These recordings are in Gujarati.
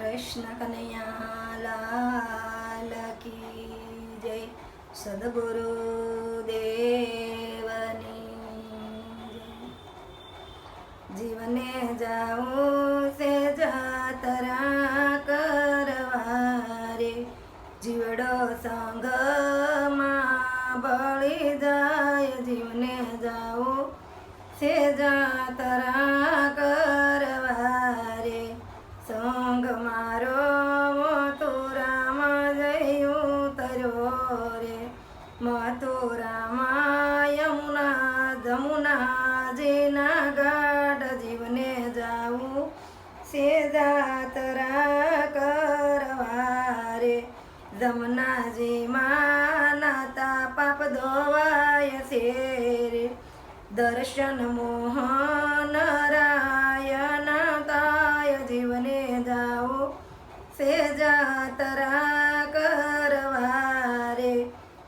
કૃષ્ણ કનૈયાલાલ કી જય. સદગુરુ દેવની જીવને જાઉં સે જાતરા કરવા રે જીવડો સંગમાં બળી જાય. જીવને જાઉં સે જાતરા મારો મથુરામાં જયું તર્યો રે. મથુરામાં યમુના જમુના જેના ગાઢ જીવને જાવું સે જાતરા કરવા રે. જમનાજીમાં નાતા પાપ ધોવાય છે દર્શન મોહન રાયન સે જાતરા કરવા રે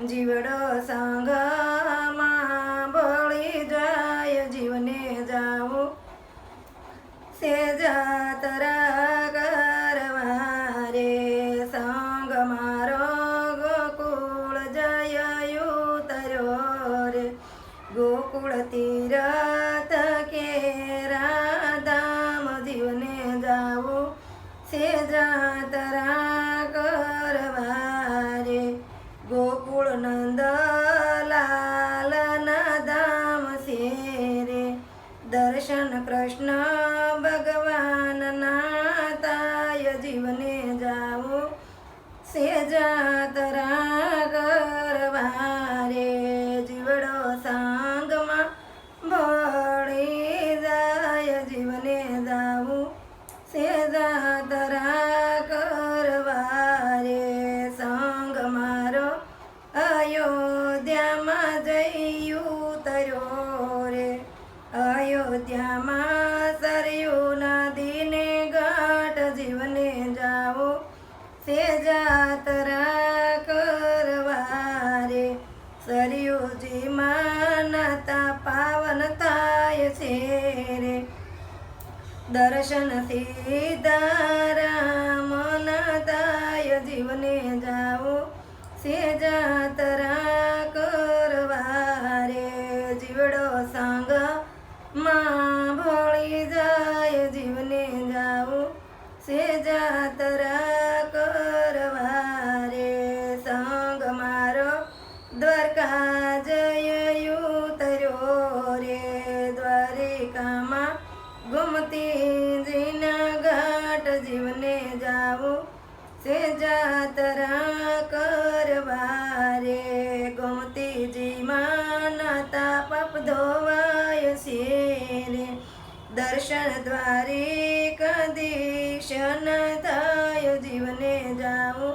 જીવડો સંગમાં બળી જાય, જીવને જાઓ સેજા તરા કરવારે સંગ મારો ગોકુળ જયો તર્યો રે ગોકુળ તીરથ દર્શન કૃષ્ણ પાવન થાય છે રે દર્શન સીતારામ નાતાય જીવને જાઓ. સે જાતરા કરવા રે જીવડો સંગમાં ભળી જાય, જીવને જાઓ. સે જાતરા ગુમતી ઘાટ જીવને જાઓ સે જાતરા કરવા રે ગોમતીજીમાં નાતા પાપ ધોવાય છે રે દર્શન દ્વારે ન થાય જીવને જાઓ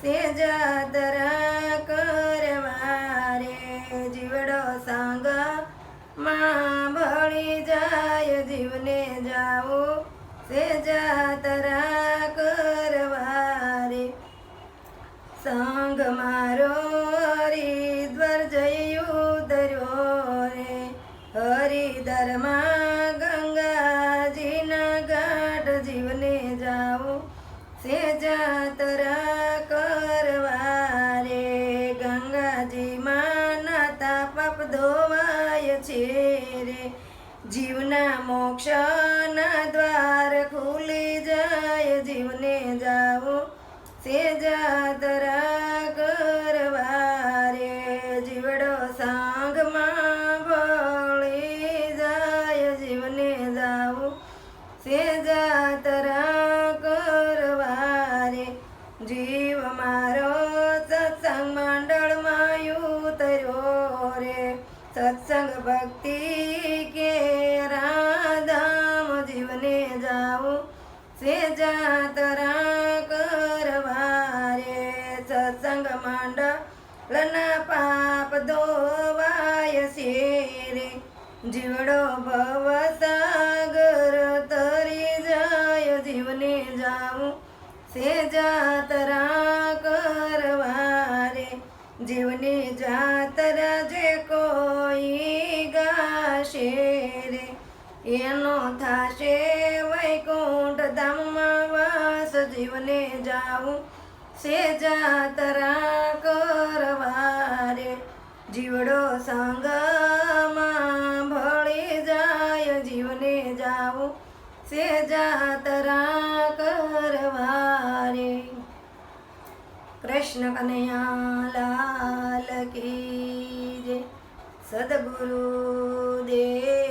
સે જાતરા માં ભળી જાય, જીવને જાઓ સે જાતરા તરા કરવારે. સંગ મારો હરિદ્વાર જયું દર્યો રે. હરિદરમાં ગંગાજીના ઘાટ જીવને જાઓ સે જાતરા રે. જીવના મોક્ષના દ્વાર ખુલી જાય જીવને જાઓ સે જાતરા જાઓ. સે જાતરા કરવા રે સત્સંગ મંડળના પાપ ધોવાય છે રે જીવડો ભવ સાગર તરી જાય, જીવને જાઉં સે જાતરા કરવા રે જીવની જાતરા જે એનો થાશે વૈકુંઠ ધામમાં વાસ જીવને જાવું. સે જાતરા કરવારે, જીવડો સંગમાં ભળી જાય, જીવને જાવું. સે જાતરા કરવારે. કૃષ્ણ કનૈયા લાલ કી જય. સદગુરુ દેવ